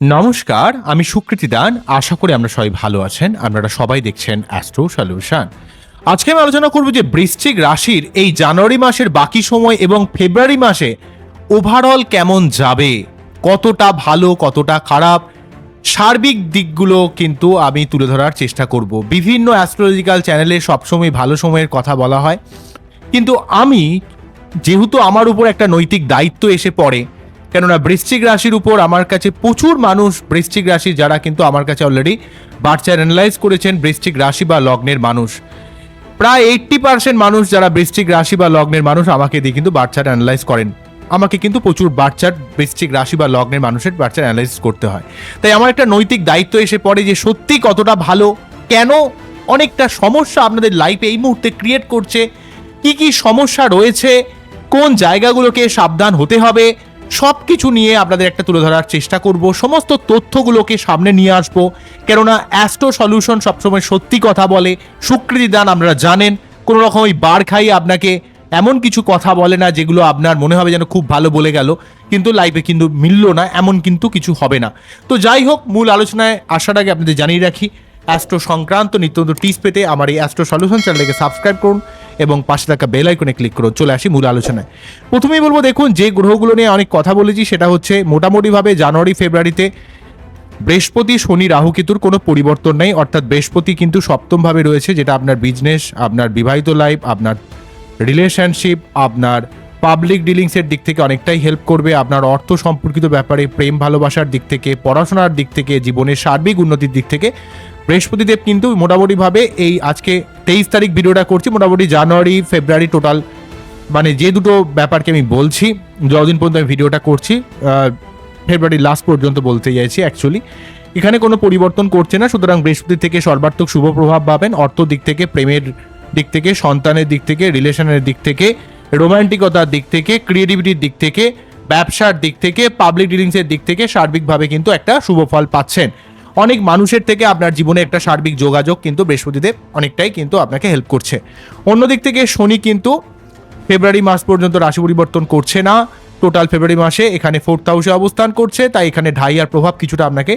নমস্কার, আমি সুকৃতি দান। আশা করি আমরা সবাই ভালো আছেন। আপনারা সবাই দেখছেন অ্যাস্ট্রো সলিউশন আজকে আমি আলোচনা করব যে বৃশ্চিক রাশির এই জানুয়ারি মাসের বাকি সময় এবং ফেব্রুয়ারি মাসে ওভারঅল কেমন যাবে, কতটা ভালো, কতটা খারাপ, সার্বিক দিকগুলো কিন্তু আমি তুলে ধরার চেষ্টা করব। বিভিন্ন অ্যাস্ট্রোলজিক্যাল চ্যানেলে সবসময় ভালো সময়ের কথা বলা হয়। কিন্তু আমি, যেহেতু আমার উপর একটা নৈতিক দায়িত্ব এসে পড়ে কেননা বৃশ্চিক রাশির উপর আমার কাছে প্রচুর মানুষ বৃশ্চিক রাশি, যারা কিন্তু আমার কাছে অলরেডি বার্চার অ্যানালাইজ করেছেন, বৃশ্চিক রাশি বা লগ্নের মানুষ। প্রায় এইট্টি পার্সেন্ট মানুষ যারা বৃশ্চিক রাশি বা লগ্নের মানুষ, আমাকে দিয়ে কিন্তু বার্চার অ্যানালাইজ করেন। আমাকে কিন্তু প্রচুর বার্চার বৃশ্চিক রাশি বা লগ্নের মানুষের বার্চার অ্যানালাইজ করতে হয়। তাই আমার একটা নৈতিক দায়িত্ব এসে পড়ে যে সত্যি কতটা ভালো, কেন অনেকটা সমস্যা আপনাদের লাইফে এই মুহূর্তে ক্রিয়েট করছে, কি কি সমস্যা রয়েছে, কোন জায়গাগুলোকে সাবধান হতে হবে সব কিছু নিয়ে আপনাদের একটা তুলে ধরার চেষ্টা করব। সমস্ত তথ্যগুলোকে সামনে নিয়ে আসব। কেননা অ্যাস্ট্রো সলিউশন সবসময় সত্যি কথা বলে স্বীকৃতি দান আপনারা জানেন। কোনো রকম ওই বার খাইয়ে আপনাকে এমন কিছু কথা বলে না যেগুলো আপনার মনে হবে যেন খুব ভালো বলে গেল। কিন্তু লাইফে কিন্তু মিলল না, এমন কিন্তু কিছু হবে না। তো যাই হোক, মূল আলোচনায় আসার আগে আপনাদের জানিয়ে রাখি। অ্যাস্ট্রো সংক্রান্ত নিত্যন্ত টিপস পেতে আমার এই অ্যাস্ট্রো সলিউশন চ্যানেলকে সাবস্ক্রাইব করুন। এবং পাশে থাকা বেল আইকনে ক্লিক করুন চলে আসি মূল আলোচনায়। প্রথমেই বলব, দেখুন, যে গ্রহগুলো নিয়ে অনেক কথা বলেছি, সেটা হচ্ছে মোটামুটিভাবে জানুয়ারি, ফেব্রুয়ারিতে বৃহস্পতি, শনি, রাহু কেতুর কোনো পরিবর্তন নেই। অর্থাৎ বৃহস্পতি কিন্তু সপ্তমভাবে রয়েছে, যেটা আপনার বিজনেস আপনার বিবাহিত লাইফ আপনার রিলেশনশিপ আপনার পাবলিক ডিলিংসের দিক থেকে অনেকটাই হেল্প করবে। আপনার অর্থ সম্পর্কিত ব্যাপারে প্রেম, ভালোবাসার দিক থেকে, পড়াশোনার দিক থেকে, জীবনের সার্বিক উন্নতির দিক থেকে বৃহস্পতিদেব কিন্তু মোটামুটিভাবে এই আজকে তেইশ তারিখ ভিডিওটা করছি, মোটামুটি জানুয়ারি, ফেব্রুয়ারি টোটাল। মানে যে দুটো ব্যাপারকে আমি বলছি, যতদিন পর্যন্ত আমি ভিডিওটা করছি ফেব্রুয়ারি লাস্ট পর্যন্ত বলতে চাইছি অ্যাকচুয়ালি এখানে কোনো পরিবর্তন করছে না, সুতরাং বৃহস্পতি থেকে সর্বাত্মক শুভ প্রভাব পাবেন, অর্থ দিক থেকে, প্রেমের দিক থেকে, সন্তানের দিক থেকে, রিলেশনের দিক থেকে, রোমান্টিকতার দিক থেকে, ক্রিয়েটিভিটির দিক থেকে, ব্যবসার দিক থেকে পাবলিক ডিলিংসের দিক থেকে সার্বিকভাবে কিন্তু একটা শুভ ফল পাচ্ছেন। অনেক মানুষের থেকে আপনার জীবনে একটা সার্বিক যোগাযোগ কিন্তু বৃহস্পতিদেব অনেকটাই কিন্তু আপনাকে হেল্প করছে। অন্যদিক থেকে শনি কিন্তু ফেব্রুয়ারি মাস পর্যন্ত রাশি পরিবর্তন করছে না। টোটাল ফেব্রুয়ারি মাসে এখানে ফোর্থ হাউসে অবস্থান করছে, তাই এখানে ঢাইয়ার প্রভাব কিছুটা আপনাকে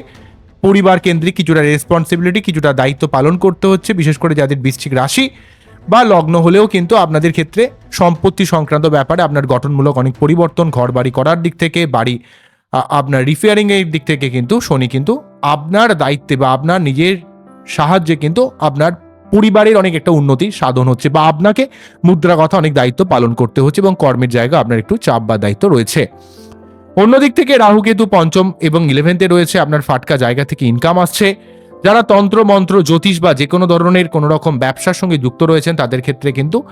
পরিবার কেন্দ্রিক কিছুটা রেসপন্সিবিলিটি কিছুটা দায়িত্ব পালন করতে হচ্ছে, বিশেষ করে যাদের বৃশ্চিক রাশি বা লগ্ন হলেও কিন্তু আপনাদের ক্ষেত্রে সম্পত্তি সংক্রান্ত ব্যাপারে আপনার গঠনমূলক অনেক পরিবর্তন ঘর বাড়ি করার দিক থেকে, বাড়ি আপনার রিপেয়ারিং এর দিক থেকে কিন্তু শনি কিন্তু আপনার দায়িত্বে বা আপনার নিজের সাহায্যে কিন্তু আপনার পরিবারের অনেক একটা উন্নতি সাধন হচ্ছে বা আপনাকে মুদ্রা কথা অনেক দায়িত্ব পালন করতে হচ্ছে এবং কর্মের জায়গা আপনার একটু চাপ বা দায়িত্ব রয়েছে। অন্যদিক থেকে রাহু কেতু পঞ্চম এবং ইলেভেন্থে রয়েছে আপনার ফাটকা জায়গা থেকে ইনকাম আসছে। যারা তন্ত্র, মন্ত্র, জ্যোতিষ বা যে কোনো ধরনের কোনো রকম ব্যবসার সঙ্গে যুক্ত রয়েছেন তাদের ক্ষেত্রে কিন্তু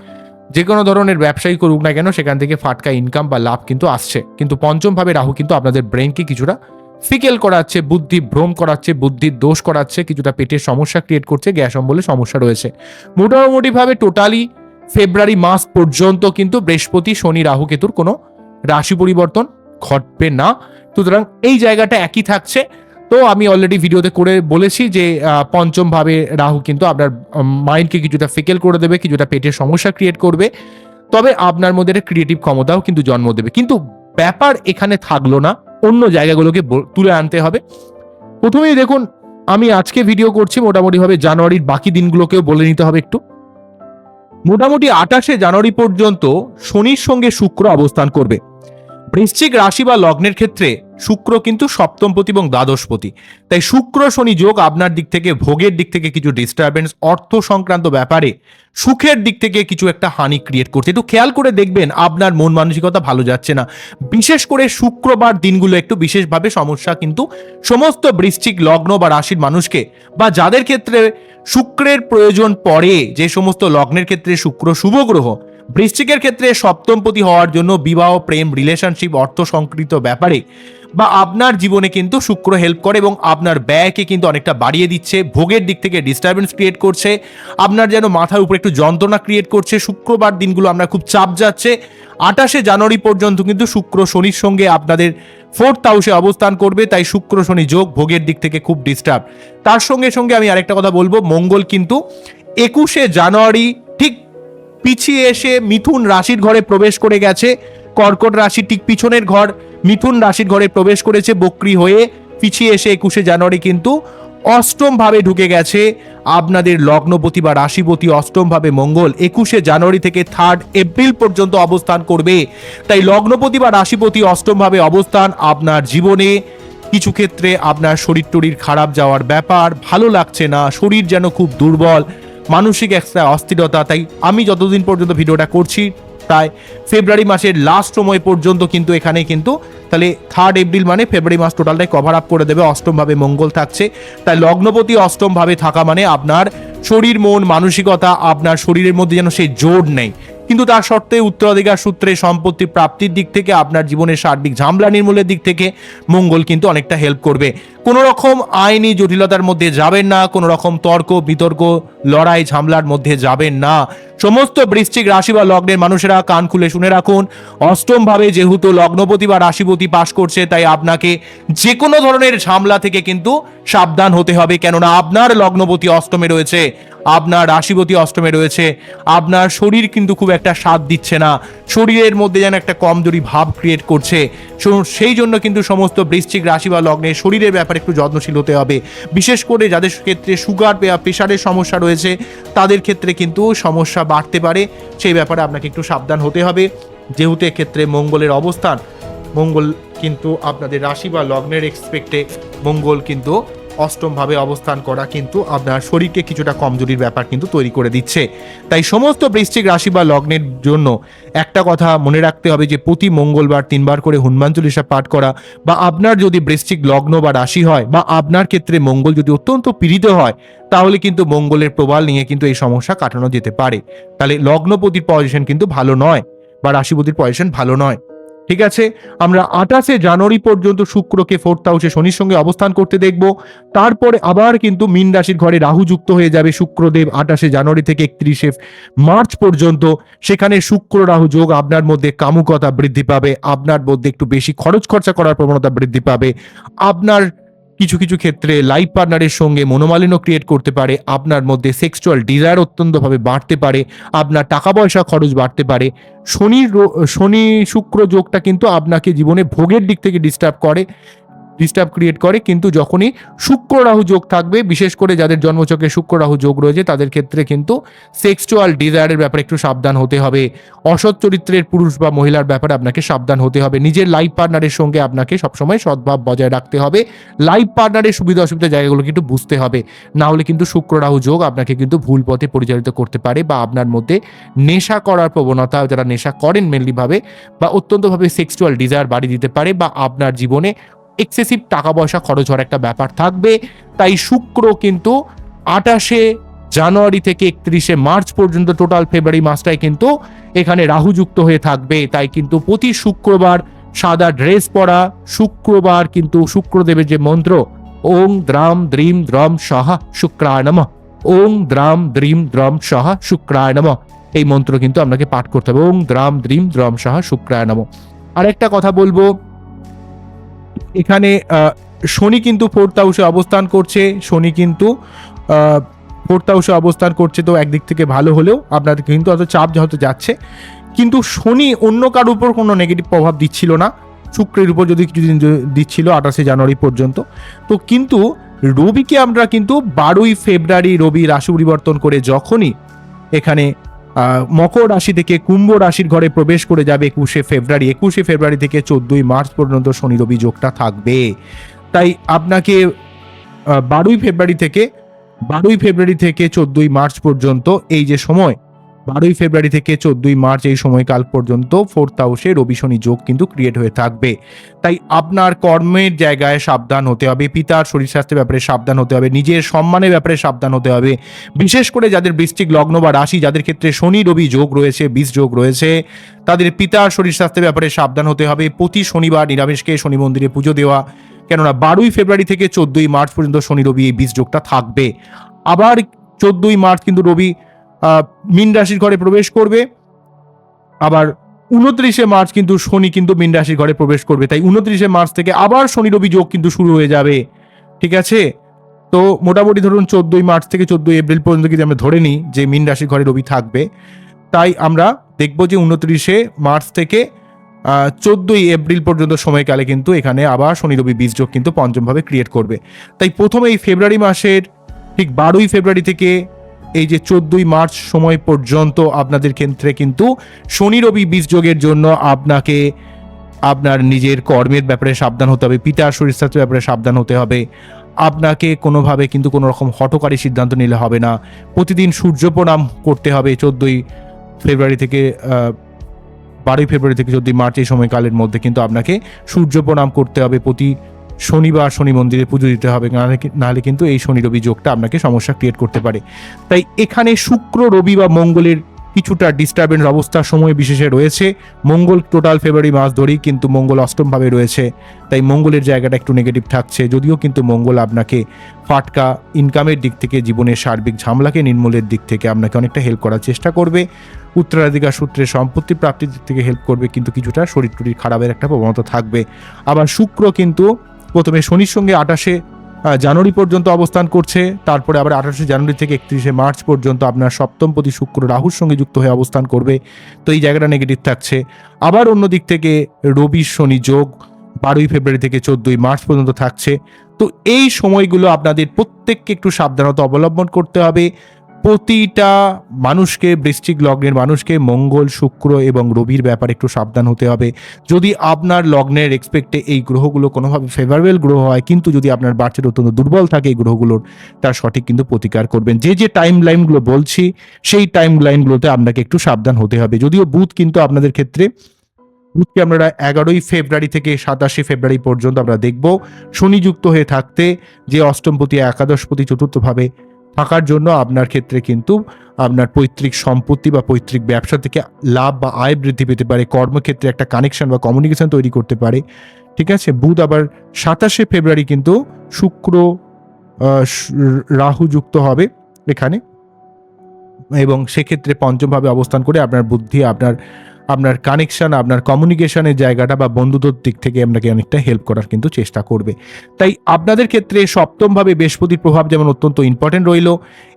যে কোনো ধরনের ব্যবসায়ী করুক না কেন, সেখান থেকে ফাটকা ইনকাম বা লাভ কিন্তু আসছে। কিন্তু পঞ্চমভাবে রাহু কিন্তু আপনাদের ব্রেনকে কিছুটা ফিকেল করাচ্ছে, বুদ্ধি ভ্রম করাচ্ছে, বুদ্ধির দোষ করাচ্ছে, কিছুটা পেটের সমস্যা ক্রিয়েট করছে, গ্যাস অম্বলে সমস্যা রয়েছে। মোটামুটিভাবে টোটালি ফেব্রুয়ারি মাস পর্যন্ত কিন্তু বৃহস্পতি, শনি, রাহু কেতুর কোনো রাশি পরিবর্তন ঘটবে না। সুতরাং এই জায়গাটা একই থাকছে। তো আমি অলরেডি ভিডিওতে করে বলেছি যে পঞ্চম ভাবে রাহু কিন্তু আপনার মাইন্ডকে কিছুটা ফিকেল করে দেবে, কিছুটা পেটের সমস্যা ক্রিয়েট করবে। তবে আপনার মধ্যে একটা ক্রিয়েটিভ ক্ষমতাও কিন্তু জন্ম দেবে। কিন্তু ব্যাপার এখানে থাকল না, অন্য জায়গাগুলোকে তুলে আনতে হবে। প্রথমেই দেখুন, আমি আজকে ভিডিও করছি, মোটামুটিভাবে জানুয়ারির বাকি দিনগুলোকেও বলে নিতে হবে একটু। মোটামুটি আঠাশে জানুয়ারি পর্যন্ত শনির সঙ্গে শুক্র অবস্থান করবে। বৃশ্চিক রাশি বা লগ্নের ক্ষেত্রে শুক্র কিন্তু সপ্তমপতি এবং দ্বাদশপতি। তাই শুক্র শনি যোগ আপনার দিক থেকে, ভোগের দিক থেকে কিছু ডিস্টারবেন্স অর্থ সংক্রান্ত ব্যাপারে সুখের দিক থেকে কিছু একটা হানি ক্রিয়েট করছে। একটু খেয়াল করে দেখবেন আপনার মন মানসিকতা ভালো যাচ্ছে না। বিশেষ করে শুক্রবার দিনগুলো একটু বিশেষভাবে সমস্যা কিন্তু সমস্ত বৃশ্চিক, লগ্ন বা রাশির মানুষকে বা যাদের ক্ষেত্রে শুক্রের প্রয়োজন পড়ে, যে সমস্ত লগ্নের ক্ষেত্রে শুক্র শুভ গ্রহ বৃশ্চিকের ক্ষেত্রে সপ্তমপতি হওয়ার জন্য বিবাহ, প্রেম রিলেশনশিপ অর্থ সংকৃত ব্যাপারে বা আপনার জীবনে কিন্তু শুক্র হেল্প করে এবং আপনার ব্যয়কে কিন্তু অনেকটা বাড়িয়ে দিচ্ছে, ভোগের দিক থেকে ডিস্টারবেন্স ক্রিয়েট করছে, আপনার যেন মাথার উপরে একটু যন্ত্রণা ক্রিয়েট করছে, শুক্রবার দিনগুলো আমরা খুব চাপ যাচ্ছে। আঠাশে জানুয়ারি পর্যন্ত কিন্তু শুক্র শনির সঙ্গে আপনাদের ফোর্থ হাউসে অবস্থান করবে, তাই শুক্র শনি যোগ ভোগের দিক থেকে খুব ডিস্টার্ব তার সঙ্গে সঙ্গে আমি আরেকটা কথা বলব, মঙ্গল কিন্তু একুশে জানুয়ারি পিছিয়ে এসে মিথুন রাশির ঘরে প্রবেশ করে গেছে। কর্কট রাশির ঠিক পিছনের ঘর। মিথুন রাশির ঘরে প্রবেশ করেছে বক্রি হয়ে। পিছিয়ে এসে একুশে জানুয়ারি কিন্তু অষ্টম ভাবে ঢুকে গেছে। আপনাদের লগ্নপতি বা রাশিপতি অষ্টম ভাবে মঙ্গল। একুশে জানুয়ারি থেকে থার্ড এপ্রিল পর্যন্ত অবস্থান করবে। তাই লগ্নপতি বা রাশিপতি অষ্টম ভাবে অবস্থান আপনার জীবনে। কিছু ক্ষেত্রে আপনার শরীর টরীর খারাপ যাওয়ার ব্যাপার। ভালো লাগছে না। শরীর যেন খুব দুর্বল। মানসিক একটা অস্থিরতা। তাই আমি যতদিন পর্যন্ত ভিডিওটা করছি, প্রায় ফেব্রুয়ারি মাসের লাস্ট সময় পর্যন্ত কিন্তু এখানে কিন্তু, তাহলে থার্ড এপ্রিল মানে ফেব্রুয়ারি মাস টোটালটাই কভার আপ করে দেবে, অষ্টমভাবে মঙ্গল থাকছে। তাই লগ্নপতি অষ্টমভাবে থাকা মানে আপনার শরীর, মন, মানসিকতা, আপনার শরীরের মধ্যে যেন সেই জোর নেই। কিন্তু তার সত্ত্বে উত্তরাধিকার সূত্রে সম্পত্তি প্রাপ্তির দিক থেকে আপনার জীবনের সার্বিক ঝামলা নির্মূলের দিক থেকে মঙ্গল কিন্তু অনেকটা হেল্প করবে। কোনো রকম আইনি জটিলতার মধ্যে যাবেন না, কোনো রকম তর্ক, বিতর্ক, লড়াই, ঝামলার মধ্যে যাবেন না। সমস্ত বৃশ্চিক রাশি বা লগ্নের মানুষেরা কান খুলে শুনে রাখুন। অষ্টম ভাবে যেহেতু লগ্নপতি বা রাশিপতি পাশ করছে, তাই আপনাকে যে কোনো ধরনের ঝামলা থেকে কিন্তু সাবধান হতে হবে। কেননা আপনার লগ্নপতি অষ্টমে রয়েছে, আপনার রাশিপতি অষ্টমে রয়েছে, আপনার শরীর কিন্তু খুব একটা স্বাদ দিচ্ছে না। শরীরের মধ্যে যেন একটা কমজোরি ভাব ক্রিয়েট করছে। সেই জন্য কিন্তু সমস্ত বৃশ্চিক রাশি বা লগ্নে শরীরের ব্যাপারে একটু যত্নশীল হতে হবে। বিশেষ করে যাদের ক্ষেত্রে সুগার বা প্রেশারের সমস্যা রয়েছে, তাদের ক্ষেত্রে কিন্তু সমস্যা বাড়তে পারে। সেই ব্যাপারে আপনাকে একটু সাবধান হতে হবে। যেহেতু এক্ষেত্রে মঙ্গলের অবস্থান, মঙ্গল কিন্তু আপনাদের রাশি বা লগ্নের এক্সপেক্টে মঙ্গল কিন্তু অষ্টমভাবে অবস্থান করা কিন্তু আপনার শরীরকে কিছুটা কমজোরির ব্যাপার কিন্তু তৈরি করে দিচ্ছে। তাই সমস্ত বৃশ্চিক রাশি বা লগ্নের জন্য একটা কথা মনে রাখতে হবে যে প্রতি মঙ্গলবার তিনবার করে হনুমান চল্লিশা পাঠ করা বা আপনার যদি বৃশ্চিক লগ্ন বা রাশি হয় বা আপনার ক্ষেত্রে মঙ্গল যদি অত্যন্ত পীড়িত হয়, তাহলে কিন্তু মঙ্গলের প্রবাল নিয়ে কিন্তু এই সমস্যা কাটানো যেতে পারে। তাহলে লগ্নপতির পজিশন কিন্তু ভালো নয় বা রাশিপতির পজিশন ভালো নয়। ঠিক আছে? আমরা আঠাশে জানুয়ারি পর্যন্ত শুক্রকে ফোর্থ হাউসে শনির সঙ্গে অবস্থান করতে দেখব। তারপরে আবার কিন্তু মীন রাশির ঘরে রাহু যুক্ত হয়ে যাবে শুক্রদেব আঠাশে জানুয়ারি থেকে একত্রিশে মার্চ পর্যন্ত। সেখানে শুক্র রাহু যোগ আপনার মধ্যে কামুকতা বৃদ্ধি পাবে। আপনার মধ্যে একটু বেশি খরচ খরচা করার প্রবণতা বৃদ্ধি পাবে। আপনার কিছু কিছু ক্ষেত্রে লাইফ পার্টনারের সঙ্গে মনোমালিন্য ক্রিয়েট করতে পারে, আপনার মধ্যে সেক্সুয়াল ডিজায়ার অত্যন্তভাবে বাড়তে পারে, আপনার টাকা পয়সা খরচ বাড়তে পারে। শনির শনি শুক্র যোগটা কিন্তু আপনাকে জীবনে ভোগের দিক থেকে ডিস্টার্ব করে। ডিস্টার্ব ক্রিয়েট করে, কিন্তু যখনই শুক্র রাহু যোগ থাকবে, বিশেষ করে যাদের জন্মচক্রে শুক্র রাহু যোগ রয়েছে, তাদের ক্ষেত্রে কিন্তু সেক্সুয়াল ডিজায়ারের ব্যাপারে একটু সাবধান হতে হবে। অসৎ চরিত্রের পুরুষ বা মহিলার ব্যাপারে আপনাকে সাবধান হতে হবে। নিজের লাইফ পার্টনারের সঙ্গে আপনাকে সবসময় সদ্ভাব বজায় রাখতে হবে। লাইফ পার্টনারের সুবিধা অসুবিধা জায়গাগুলো কিন্তু বুঝতে হবে। না হলে কিন্তু শুক্র রাহু যোগ আপনাকে কিন্তু ভুল পথে পরিচালিত করতে পারে বা আপনার মধ্যে নেশা করার প্রবণতা যারা নেশা করেন মেনলিভাবে বা অত্যন্তভাবে সেক্সুয়াল ডিজায়ার বাড়িয়ে দিতে পারে বা আপনার জীবনে এক্সেসিভ টাকা পয়সা খরচ হওয়ার একটা ব্যাপার থাকবে। তাই শুক্র কিন্তু আটাশে জানুয়ারি থেকে একত্রিশে মার্চ পর্যন্ত টোটাল ফেব্রুয়ারি মাসটাই কিন্তু এখানে রাহু যুক্ত হয়ে থাকবে। তাই কিন্তু প্রতি শুক্রবার সাদা ড্রেস পরা শুক্রবার কিন্তু শুক্রদেবের যে মন্ত্র, ওং দ্রাম দ্রিম দ্রম সহা শুক্রায় নমঃ। ওং দ্রাম দ্রিম দ্রম সাহা শুক্রায় নমঃ। এই মন্ত্র কিন্তু আপনাকে পাঠ করতে হবে। ওং দ্রাম দ্রিম দ্রম সহা শুক্রায় নমঃ। আরেকটা কথা বলব এখানে শনি কিন্তু ফোর্থ হাউসে অবস্থান করছে। শনি কিন্তু ফোর্থ হাউসে অবস্থান করছে তো একদিক থেকে ভালো হলেও আপনাদের কিন্তু অত চাপ হয়তো যাচ্ছে। কিন্তু শনি অন্য কার উপর কোনো নেগেটিভ প্রভাব দিচ্ছিল না। শুক্রের উপর যদি কিছুদিন দিচ্ছিল আঠাশে জানুয়ারি পর্যন্ত। তো কিন্তু রবিকে আমরা কিন্তু বারোই ফেব্রুয়ারি রবি রাশি পরিবর্তন করে যখনই এখানে মকর রাশি থেকে কুম্ভ রাশির ঘরে প্রবেশ করে যাবে একুশে ফেব্রুয়ারি। একুশে ফেব্রুয়ারি থেকে চোদ্দই মার্চ পর্যন্ত শনি রবি যোগটা থাকবে। তাই আপনাকে বারোই ফেব্রুয়ারি থেকে, বারোই ফেব্রুয়ারি থেকে চোদ্দই মার্চ পর্যন্ত এই যে সময় বারোই ফেব্রুয়ারি থেকে চোদ্দই মার্চ এই সময়কাল পর্যন্ত ফোর্থ হাউসে রবি শনি যোগ কিন্তু ক্রিয়েট হয়ে থাকবে। তাই আপনার কর্মের জায়গায় সাবধান হতে হবে, পিতার শরীর স্বাস্থ্যের ব্যাপারে সাবধান হতে হবে, নিজের সম্মানের ব্যাপারে সাবধান হতে হবে। বিশেষ করে যাদের বৃষ্টিক লগ্ন বা রাশি, যাদের ক্ষেত্রে শনি, রবি যোগ রয়েছে বিষ যোগ রয়েছে, তাদের পিতার শরীর স্বাস্থ্যের ব্যাপারে সাবধান হতে হবে। প্রতি শনিবার নিরামিষকে শনি মন্দিরে পুজো দেওয়া, কেননা বারোই ফেব্রুয়ারি থেকে চোদ্দই মার্চ পর্যন্ত শনি, রবি এই বীজ যোগটা থাকবে। আবার চোদ্দই মার্চ কিন্তু রবি মীন রাশির ঘরে প্রবেশ করবে। আবার উনত্রিশে মার্চ কিন্তু শনি কিন্তু মীন রাশির ঘরে প্রবেশ করবে। তাই উনত্রিশে মার্চ থেকে আবার শনি রবি যোগ কিন্তু শুরু হয়ে যাবে। ঠিক আছে? তো মোটামুটি ধরুন চোদ্দই মার্চ থেকে চোদ্দই এপ্রিল পর্যন্ত কিন্তু আমরা ধরে নিই যে মীন রাশির ঘরে রবি থাকবে। তাই আমরা দেখব যে উনত্রিশে মার্চ থেকে চোদ্দোই এপ্রিল পর্যন্ত সময়কালে কিন্তু এখানে আবার শনি রবি বীজযোগ কিন্তু পঞ্চমভাবে ক্রিয়েট করবে। তাই প্রথমে এই ফেব্রুয়ারি মাসের ঠিক বারোই ফেব্রুয়ারি থেকে এই যে চোদ্দই মার্চ সময় পর্যন্ত আপনাদের ক্ষেত্রে কিন্তু শনি রবি বীজযোগের জন্য আপনাকে আপনার নিজের কর্মের ব্যাপারে সাবধান হতে হবে পিতার শরীর স্বাস্থ্যের ব্যাপারে সাবধান হতে হবে। আপনাকে কোনোভাবে কিন্তু কোনো রকম হটকারী সিদ্ধান্ত নিলে হবে না। প্রতিদিন সূর্য প্রণাম করতে হবে চোদ্দোই ফেব্রুয়ারি থেকে বারোই ফেব্রুয়ারি থেকে চোদ্দই মার্চ এই সময়কালের মধ্যে কিন্তু আপনাকে সূর্য প্রণাম করতে হবে প্রতি শনিবার শনি মন্দিরে পুজো দিতে হবে, নাহলে কিন্তু এই শনি রবি যোগটা আপনাকে সমস্যা ক্রিয়েট করতে পারে। তাই এখানে শুক্র, রবি বা মঙ্গলের কিছুটা ডিস্টারবেন্স অবস্থা সময় বিশেষে রয়েছে। মঙ্গল টোটাল ফেব্রুয়ারি মাস ধরেই কিন্তু মঙ্গল অষ্টমভাবে রয়েছে। তাই মঙ্গলের জায়গাটা একটু নেগেটিভ থাকছে, যদিও কিন্তু মঙ্গল আপনাকে ফাটকা ইনকামের দিক থেকে, জীবনের সার্বিক ঝামেলাকে নির্মূলের দিক থেকে আপনাকে অনেকটা হেল্প করার চেষ্টা করবে। উত্তরাধিকার সূত্রে সম্পত্তি প্রাপ্তির দিক থেকে হেল্প করবে, কিন্তু কিছুটা শরীর টরির খারাপের একটা প্রবণতা থাকবে। আবার শুক্র কিন্তু প্রথমে শনির সঙ্গে আঠাশে জানুয়ারি পর্যন্ত অবস্থান করছে। তারপরে আবার আঠাশে জানুয়ারি থেকে একত্রিশে মার্চ পর্যন্ত আপনার সপ্তম প্রতি শুক্র রাহুর সঙ্গে যুক্ত হয়ে অবস্থান করবে। তো এই জায়গাটা নেগেটিভ থাকছে। আবার অন্য দিক থেকে রবি শনি যোগ বারোই ফেব্রুয়ারি থেকে চোদ্দই মার্চ পর্যন্ত থাকছে। তো এই সময়গুলো আপনাদের প্রত্যেককে একটু সাবধানতা অবলম্বন করতে হবে। প্রতিটা মানুষকে বৃশ্চিক লগ্নের মানুষকে মঙ্গল, শুক্র এবং রবির ব্যাপারে একটু সাবধান হতে হবে। যদি আপনার লগ্নের এক্সপেক্টে এই গ্রহগুলো কোনোভাবে ফেভারেবল গ্রহ হয়, কিন্তু যদি আপনার বার্চের অত্যন্ত দুর্বল থাকে এই গ্রহগুলোর, তার সঠিক কিন্তু প্রতিকার করবেন। যে যে টাইম লাইনগুলো বলছি, সেই টাইম লাইনগুলোতে আপনাকে একটু সাবধান হতে হবে। যদিও বুধ কিন্তু আপনাদের ক্ষেত্রে, বুধকে আমরা এগারোই ফেব্রুয়ারি থেকে সাতাশে ফেব্রুয়ারি পর্যন্ত আমরা দেখব। শনিযুক্ত হয়ে থাকতে যে অষ্টমপতি, একাদশপতি, চতুর্থভাবে থাকার জন্য আপনার ক্ষেত্রে কিন্তু আপনার পৈতৃক সম্পত্তি বা পৈতৃক ব্যবসা থেকে লাভ বা আয় বৃদ্ধি পেতে পারে, কর্মক্ষেত্রে একটা কানেকশন বা কমিউনিকেশন তৈরি করতে পারে। ঠিক আছে? বুধ আবার সাতাশে ফেব্রুয়ারি কিন্তু শুক্র রাহু যুক্ত হবে এখানে। এবং সেক্ষেত্রে পঞ্চমভাবে অবস্থান করে আপনার বুদ্ধি, আপনার আপনার কানেকশন আপনার কমিউনিকেশনের জায়গাটা বা বন্ধুত্বর দিক থেকে আপনাকে অনেকটা হেল্প করার কিন্তু চেষ্টা করবে। তাই আপনাদের ক্ষেত্রে সপ্তমভাবে বৃহস্পতির প্রভাব যেমন অত্যন্ত ইম্পর্টেন্ট রইল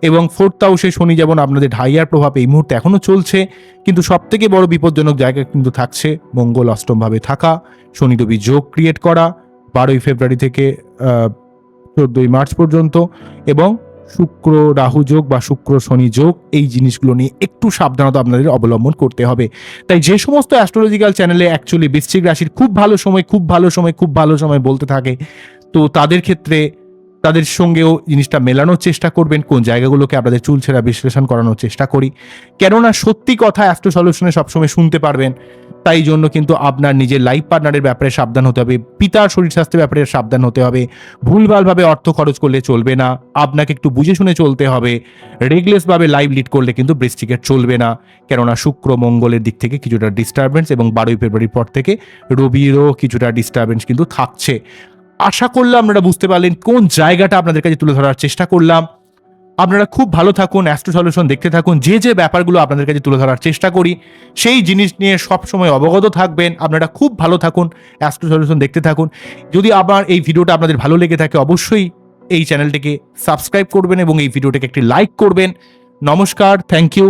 এবং ফোর্থ হাউসে শনি যেমন আপনাদের ঢাইয়ার প্রভাব এই মুহূর্তে এখনও চলছে, কিন্তু সবথেকে বড় বিপজ্জনক জায়গা কিন্তু থাকছে মঙ্গল অষ্টমভাবে থাকা, শনি রবি যোগ ক্রিয়েট করা, বারোই ফেব্রুয়ারি থেকে চোদ্দোই মার্চ পর্যন্ত এবং শুক্র রাহু যোগ বা শুক্র শনি যোগ, এই জিনিসগুলো নিয়ে একটু সাবধানতা আপনাদের অবলম্বন করতে হবে। তাই যে সমস্ত অ্যাস্ট্রোলজিক্যাল চ্যানেলে অ্যাকচুয়ালি বৃশ্চিক রাশির খুব ভালো সময়, খুব ভালো সময়, খুব ভালো সময় বলতে থাকে, তো তাদের ক্ষেত্রে তাদের সঙ্গেও জিনিসটা মেলানোর চেষ্টা করবেন, কোন জায়গাগুলোকে আপনাদের চুলছেরা বিশ্লেষণ করানোর চেষ্টা করি। কেননা সত্যি কথা অ্যাস্ট্রো সলিউশনে সবসময় শুনতে পারবেন, তাই জন্য কিন্তু আপনার নিজের লাইফ পার্টনারের ব্যাপারে সাবধান হতে হবে, পিতার শরীর স্বাস্থ্যের ব্যাপারে সাবধান হতে হবে, ভুলভালভাবে অর্থ খরচ করলে চলবে না, আপনাকে একটু বুঝে শুনে চলতে হবে, রেগলেসভাবে লাইভ লিড করলে কিন্তু বৃষ্টিকের চলবে না, কেননা শুক্র মঙ্গলের দিক থেকে কিছুটা ডিস্টারবেন্স এবং বারোই ফেব্রুয়ারির পর থেকে রবিরও কিছুটা ডিস্টারবেন্স কিন্তু থাকছে। আশা করলাম আপনারা বুঝতে পারলেন কোন জায়গাটা আপনাদের কাছে তুলে ধরার চেষ্টা করলাম। আপনারা খুব ভালো থাকুন অ্যাস্ট্রো সলিউশন দেখতে থাকুন, যে যে ব্যাপারগুলো আপনাদের কাছে তুলে ধরার চেষ্টা করি, সেই জিনিস নিয়ে সবসময় অবগত থাকবেন। আপনারা খুব ভালো থাকুন অ্যাস্ট্রো সলিউশন দেখতে থাকুন। যদি আবার এই ভিডিওটা আপনাদের ভালো লেগে থাকে, অবশ্যই এই চ্যানেলটিকে সাবস্ক্রাইব করবেন এবং এই ভিডিওটাকে একটি লাইক করবেন। নমস্কার, থ্যাংক ইউ।